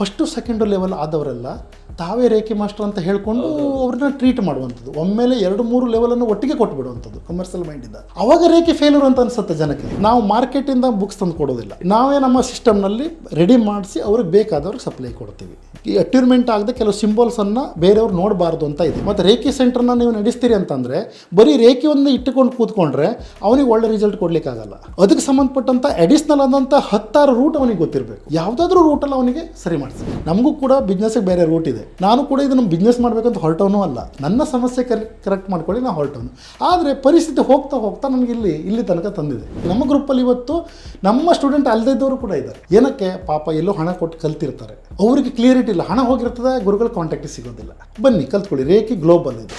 First second level ಆದವರೆಲ್ಲ ತಾವೇ ರೇಖೆ master ಅಂತ ಹೇಳ್ಕೊಂಡು ಅವ್ರನ್ನ ಟ್ರೀಟ್ ಮಾಡುವಂಥದ್ದು. ಒಮ್ಮೆಲೆ ಎರಡು ಮೂರು ಲೆವೆಲನ್ನು ಒಟ್ಟಿಗೆ ಕೊಟ್ಬಿಡುವಂಥದ್ದು ಕಮರ್ಷಿಯಲ್ ಮೈಂಡಿಂದ ಅವಾಗ ರೇಖೆ ಫೇಲ್ಯೂರ್ ಅಂತ ಅನ್ಸುತ್ತೆ ಜನಕ್ಕೆ. ನಾವು ಮಾರ್ಕೆಟಿಂದ ಬುಕ್ಸ್ ತಂದು ಕೊಡೋದಿಲ್ಲ. ನಾವೇ ನಮ್ಮ ಸಿಸ್ಟಮ್ನಲ್ಲಿ ರೆಡಿ ಮಾಡಿಸಿ ಅವ್ರಿಗೆ ಬೇಕಾದವ್ರಿಗೆ ಸಪ್ಲೈ ಕೊಡ್ತೀವಿ. ಈ ಅಟ್ಯೂರ್ಮೆಂಟ್ ಆಗದೆ ಕೆಲವು ಸಿಂಬಲ್ಸನ್ನು ಬೇರೆಯವ್ರು ನೋಡಬಾರ್ದು ಅಂತ ಇದೆ. ಮತ್ತು ರೇಖೆ ಸೆಂಟರ್ನ ನೀವು ನಡೆಸ್ತೀರಿ ಅಂತಂದರೆ ಬರೀ ರೇಖೆ ಒಂದು ಇಟ್ಟುಕೊಂಡು ಕೂತ್ಕೊಂಡ್ರೆ ಅವನಿಗೆ ಒಳ್ಳೆ ರಿಸಲ್ಟ್ ಕೊಡಲಿಕ್ಕಾಗಲ್ಲ. ಅದಕ್ಕೆ ಸಂಬಂಧಪಟ್ಟಂಥ ಅಡಿಷ್ನಲ್ ಆದಂಥ ಹತ್ತಾರು ರೂಟ್ ಅವನಿಗೆ ಗೊತ್ತಿರಬೇಕು. ಯಾವುದಾದ್ರೂ ರೂಟಲ್ಲಿ ಅವನಿಗೆ ಸರಿ ಮಾಡಿಸಿ. ನಮಗೂ ಕೂಡ ಬಿಸ್ನೆಸ್ಗೆ ಬೇರೆ ರೂಟ್ ಇದೆ. ನಾನು ಕೂಡ ಇದನ್ನು ಬಿಸ್ನೆಸ್ ಮಾಡಬೇಕಂತ ಹೊರಟವನು ಅಲ್ಲ. ನನ್ನ ಸಮಸ್ಯೆ ಕರೆಕ್ಟ್ ಮಾಡ್ಕೊಳ್ಳಿ ನಾನು ಹೊರಟವನು. ಆದರೆ ಪರಿಸ್ಥಿತಿ ಹೋಗ್ತಾ ಹೋಗ್ತಾ ನನಗೆ ಇಲ್ಲಿ ಇಲ್ಲಿ ತನಕ ತಂದಿದೆ. ನಮ್ಮ ಗ್ರೂಪಲ್ಲಿ ಇವತ್ತು ನಮ್ಮ ಸ್ಟೂಡೆಂಟ್ ಅಲ್ಲದೇ ಇದ್ದವರು ಕೂಡ ಇದ್ದಾರೆ. ಏನಕ್ಕೆ? ಪಾಪ ಎಲ್ಲೋ ಹಣ ಕೊಟ್ಟು ಕಲ್ತಿರ್ತಾರೆ. ಅವರಿಗೆ ಕ್ಲಿಯರಿಟಿ ಇಲ್ಲ. ಹಣ ಹೋಗಿರ್ತದೆ, ಗುರುಗಳ ಕಾಂಟ್ಯಾಕ್ಟ್ ಸಿಗೋದಿಲ್ಲ. ಬನ್ನಿ, ಕಲ್ತ್ಕೊಳ್ಳಿ. ರೇಖೆ ಗ್ಲೋಬಲ್ ಇದೆ.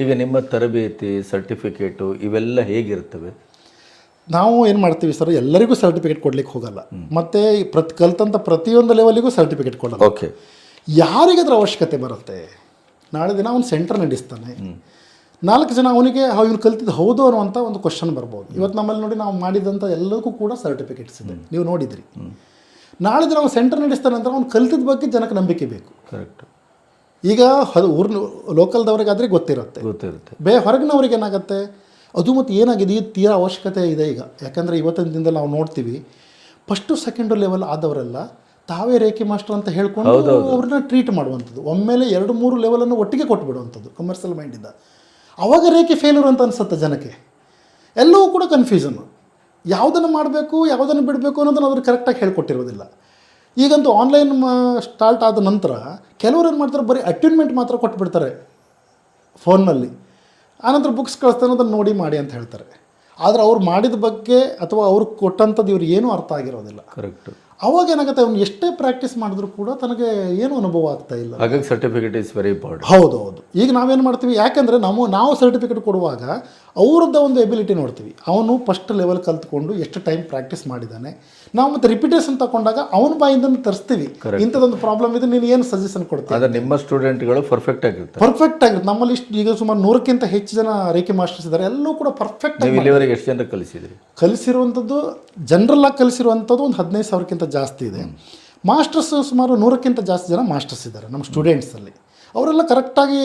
ಈಗ ನಿಮ್ಮ ತರಬೇತಿ ಸರ್ಟಿಫಿಕೇಟು ಇವೆಲ್ಲ ಹೇಗಿರ್ತವೆ? ನಾವು ಏನು ಮಾಡ್ತೀವಿ ಸರ್ ಎಲ್ಲರಿಗೂ ಸರ್ಟಿಫಿಕೇಟ್ ಕೊಡ್ಲಿಕ್ಕೆ ಹೋಗಲ್ಲ. ಮತ್ತು ಪ್ರತಿ ಕಲ್ತಂಥ ಪ್ರತಿಯೊಂದು ಲೆವೆಲಿಗೂ ಸರ್ಟಿಫಿಕೇಟ್ ಕೊಡಲ್ಲ. ಓಕೆ ಯಾರಿಗೆ ಅದರ ಅವಶ್ಯಕತೆ ಬರುತ್ತೆ. ನಾಳೆ ದಿನ ಅವ್ನು ಸೆಂಟರ್ ನಡೆಸ್ತಾನೆ. ನಾಲ್ಕು ಜನ ಅವನಿಗೆ ಅವ್ನು ಕಲ್ತಿದ್ದು ಹೌದು ಅನ್ನುವಂಥ ಒಂದು ಕ್ವಶನ್ ಬರ್ಬೋದು. ಇವತ್ತು ನಮ್ಮಲ್ಲಿ ನೋಡಿ ನಾವು ಮಾಡಿದಂಥ ಎಲ್ಲದಕ್ಕೂ ಕೂಡ ಸರ್ಟಿಫಿಕೇಟ್ಸ್ ಇದೆ. ನೀವು ನೋಡಿದ್ರಿ. ನಾಳೆ ದಿನ ಅವ್ನು ಸೆಂಟರ್ ನಡೆಸ್ತಾನೆ ಅಂದ್ರೆ ಅವ್ನು ಕಲ್ತಿದ್ದ ಬಗ್ಗೆ ಜನಕ್ಕೆ ನಂಬಿಕೆ ಬೇಕು. ಕರೆಕ್ಟ್ ಈಗ ಅದು ಊರಿನ ಲೋಕಲ್ದವ್ರಿಗಾದರೆ ಗೊತ್ತಿರುತ್ತೆ. ಗೊತ್ತಿರುತ್ತೆ. ಬೇ ಹೊರಗಿನವ್ರಿಗೆ ಏನಾಗುತ್ತೆ? ಅದು ಮತ್ತು ಏನಾಗಿದೆ? ಈ ತೀರಾ ಅವಶ್ಯಕತೆ ಇದೆ ಈಗ. ಯಾಕಂದರೆ ಇವತ್ತಿನ ದಿನದಲ್ಲಿ ನಾವು ನೋಡ್ತೀವಿ ಫಸ್ಟು ಸೆಕೆಂಡು ಲೆವೆಲ್ ಆದವರೆಲ್ಲ ತಾವೇ ರೇಖೆ ಮಾಸ್ಟರ್ ಅಂತ ಹೇಳ್ಕೊಂಡು ಅವ್ರನ್ನ ಟ್ರೀಟ್ ಮಾಡುವಂಥದ್ದು. ಒಮ್ಮೆಲೆ ಎರಡು ಮೂರು ಲೆವೆಲನ್ನು ಒಟ್ಟಿಗೆ ಕೊಟ್ಬಿಡುವಂಥದ್ದು ಕಮರ್ಷಿಯಲ್ ಮೈಂಡಿಂದ ಅವಾಗ ರೇಖೆ ಫೇಲ್ಯೂರ್ ಅಂತ ಅನಿಸುತ್ತೆ ಜನಕ್ಕೆ. ಎಲ್ಲವೂ ಕೂಡ ಕನ್ಫ್ಯೂಷನು ಯಾವುದನ್ನು ಮಾಡಬೇಕು ಯಾವುದನ್ನು ಬಿಡಬೇಕು ಅನ್ನೋದನ್ನು ಅವ್ರು ಕರೆಕ್ಟಾಗಿ ಹೇಳ್ಕೊಟ್ಟಿರೋದಿಲ್ಲ ಈಗಂತೂ ಆನ್ಲೈನ್ ಸ್ಟಾರ್ಟ್ ಆದ ನಂತರ ಕೆಲವರು ಏನು ಮಾಡ್ತಾರೆ, ಬರೀ ಅಟ್ಯೂನ್ಮೆಂಟ್ ಮಾತ್ರ ಕೊಟ್ಬಿಡ್ತಾರೆ ಫೋನ್ನಲ್ಲಿ. ಆನಂತರ ಬುಕ್ಸ್ ಕಳಿಸ್ತಾನೆ ಅದನ್ನು ನೋಡಿ ಮಾಡಿ ಅಂತ ಹೇಳ್ತಾರೆ. ಆದರೆ ಅವ್ರು ಮಾಡಿದ ಬಗ್ಗೆ ಅಥವಾ ಅವ್ರು ಕೊಟ್ಟಂಥದ್ದು ಇವ್ರು ಏನೂ ಅರ್ಥ ಆಗಿರೋದಿಲ್ಲ. ಕರೆಕ್ಟ್ ಅವಾಗ ಏನಾಗುತ್ತೆ ಅವ್ನು ಎಷ್ಟೇ ಪ್ರಾಕ್ಟೀಸ್ ಮಾಡಿದ್ರು ಕೂಡ ತನಗೆ ಏನು ಅನುಭವ ಆಗ್ತಾ ಇಲ್ಲ. ಹಾಗಾಗಿ ಸರ್ಟಿಫಿಕೇಟ್ ಇಸ್ ವೆರಿ ಇಂಪಾರ್ಟೆಂಟ್ ಹೌದು ಹೌದು. ಈಗ ನಾವೇನು ಮಾಡ್ತೀವಿ ಯಾಕಂದರೆ ನಮ್ಮ ನಾವು ಸರ್ಟಿಫಿಕೇಟ್ ಕೊಡುವಾಗ ಅವ್ರದ್ದ ಒಂದು ಎಬಿಲಿಟಿ ನೋಡ್ತೀವಿ. ಅವನು ಫಸ್ಟ್ ಲೆವೆಲ್ ಕಲ್ತ್ಕೊಂಡು ಎಷ್ಟು ಟೈಮ್ ಪ್ರಾಕ್ಟೀಸ್ ಮಾಡಿದ್ದಾನೆ ನಾವು ಮತ್ತೆ ರಿಪಿಟೇಷನ್ ತಗೊಂಡಾಗ ಅವನ ಬಾಯಿಂದ ತರಿಸ್ತೀವಿ. ಇಂಥದ್ದೊಂದು ಪ್ರಾಬ್ಲಮ್ ಇದೆ ನೀನು ಏನು ಸಜೆಷನ್ ಕೊಡ್ತೀವಿ ಅದೇ ನಿಮ್ಮ ಸ್ಟೂಡೆಂಟ್ಗಳು ಪರ್ಫೆಕ್ಟ್ ಆಗಿರುತ್ತೆ ಪರ್ಫೆಕ್ಟ್ ಆಗಿರುತ್ತೆ ನಮ್ಮಲ್ಲಿ ಇಷ್ಟು ಈಗ ಸುಮಾರು ನೂರಕ್ಕಿಂತ ಹೆಚ್ಚು ಜನ ರೇಖೆ ಮಾಸ್ಟರ್ಸ್ ಇದ್ದಾರೆ. ಎಲ್ಲರೂ ಕೂಡ ಪರ್ಫೆಕ್ಟ್ ನೀವು ಇಲ್ಲಿವರೆಗೆ ಎಷ್ಟು ಜನ ಕಲಿಸಿದ್ರಿ? ಕಲಿಸಿರುವಂಥದ್ದು ಜನರಲ್ಲಾಗಿ ಆಗಿ ಕಲಿಸಿರುವಂಥದ್ದು ಒಂದು ಹದಿನೈದು ಸಾವಿರಕ್ಕಿಂತ ಜಾಸ್ತಿ ಇದೆ. ಮಾಸ್ಟರ್ಸ್ ಸುಮಾರು ನೂರಕ್ಕಿಂತ ಜಾಸ್ತಿ ಜನ ಮಾಸ್ಟರ್ಸ್ ಇದ್ದಾರೆ ನಮ್ಮ ಸ್ಟೂಡೆಂಟ್ಸಲ್ಲಿ ಅವರೆಲ್ಲ ಕರೆಕ್ಟಾಗಿ